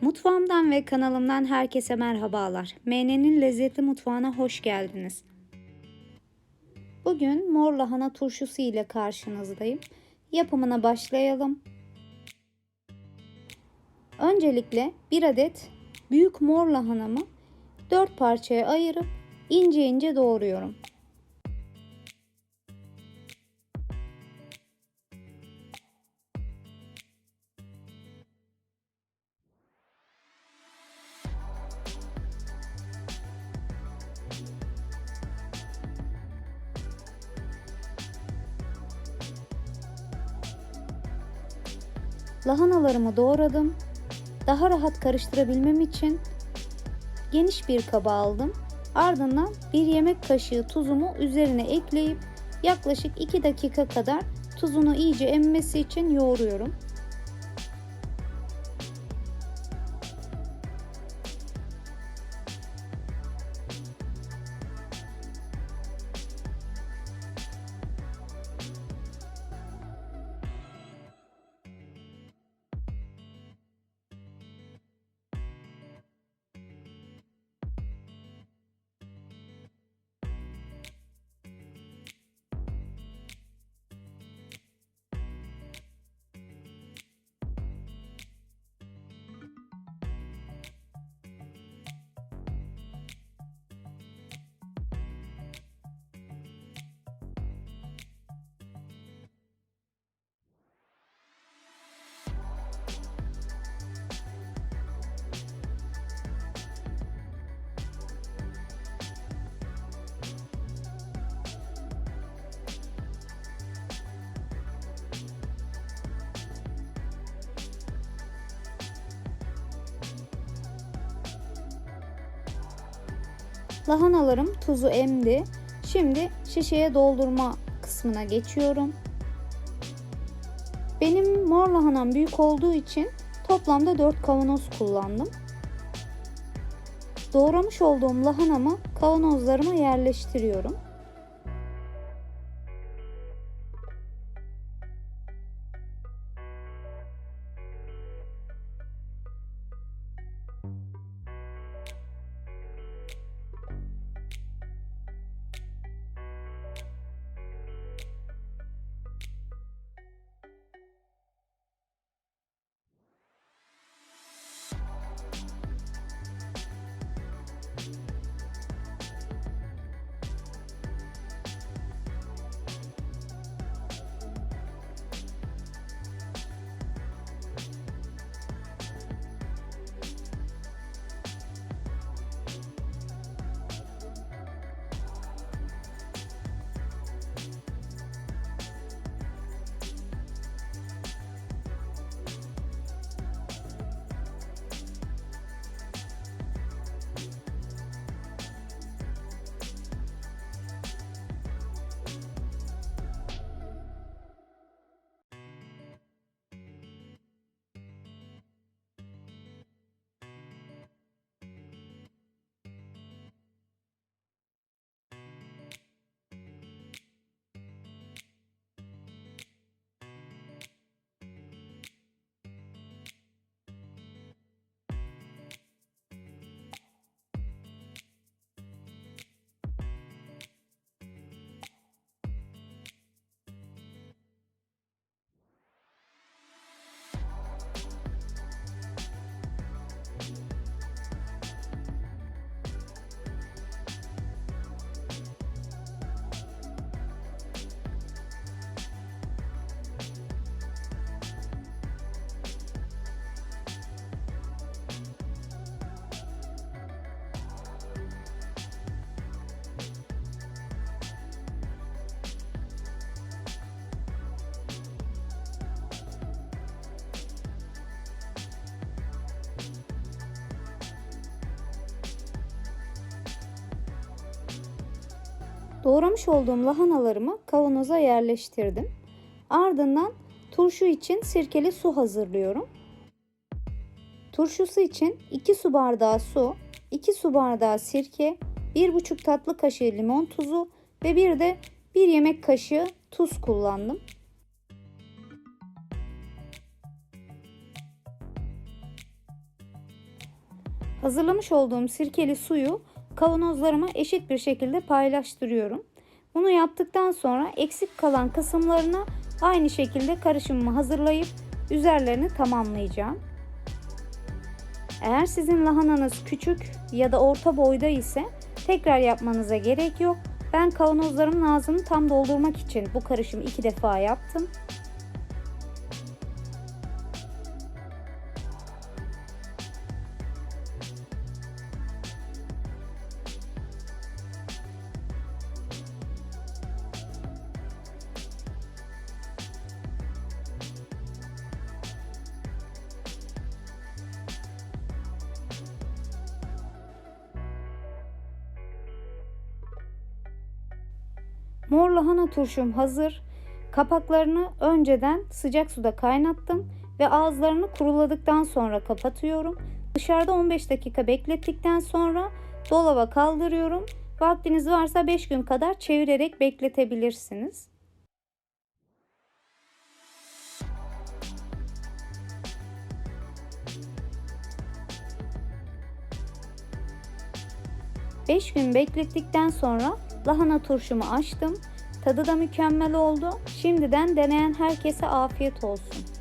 Mutfağımdan ve kanalımdan herkese merhabalar. MN'nin lezzetli mutfağına hoş geldiniz. Bugün mor lahana turşusu ile karşınızdayım. Yapımına başlayalım. Öncelikle bir adet büyük mor lahanamı 4 parçaya ayırıp ince ince doğruyorum. Lahanalarımı doğradım. Daha rahat karıştırabilmem için geniş bir kaba aldım. Ardından bir yemek kaşığı tuzumu üzerine ekleyip yaklaşık 2 dakika kadar tuzunu iyice emmesi için yoğuruyorum. Lahanalarım tuzu emdi. Şimdi şişeye doldurma kısmına geçiyorum. Benim mor lahanam büyük olduğu için toplamda 4 kavanoz kullandım. Doğramış olduğum lahanamı kavanozlarıma yerleştiriyorum. Doğramış olduğum lahanalarımı kavanoza yerleştirdim. Ardından turşu için sirkeli su hazırlıyorum. Turşusu için 2 su bardağı su, 2 su bardağı sirke, 1,5 tatlı kaşığı limon tuzu ve bir de 1 yemek kaşığı tuz kullandım. Hazırlamış olduğum sirkeli suyu kavanozlarıma eşit bir şekilde paylaştırıyorum. Bunu yaptıktan sonra eksik kalan kısımlarına aynı şekilde karışımımı hazırlayıp üzerlerini tamamlayacağım. Eğer sizin lahananız küçük ya da orta boyda ise tekrar yapmanıza gerek yok. Ben kavanozlarımın ağzını tam doldurmak için bu karışımı iki defa yaptım. Mor lahana turşum hazır. Kapaklarını önceden sıcak suda kaynattım ve ağızlarını kuruladıktan sonra kapatıyorum. Dışarıda 15 dakika beklettikten sonra dolaba kaldırıyorum. Vaktiniz varsa 5 gün kadar çevirerek bekletebilirsiniz. Beş gün beklettikten sonra lahana turşumu açtım. Tadı da mükemmel oldu. Şimdiden deneyen herkese afiyet olsun.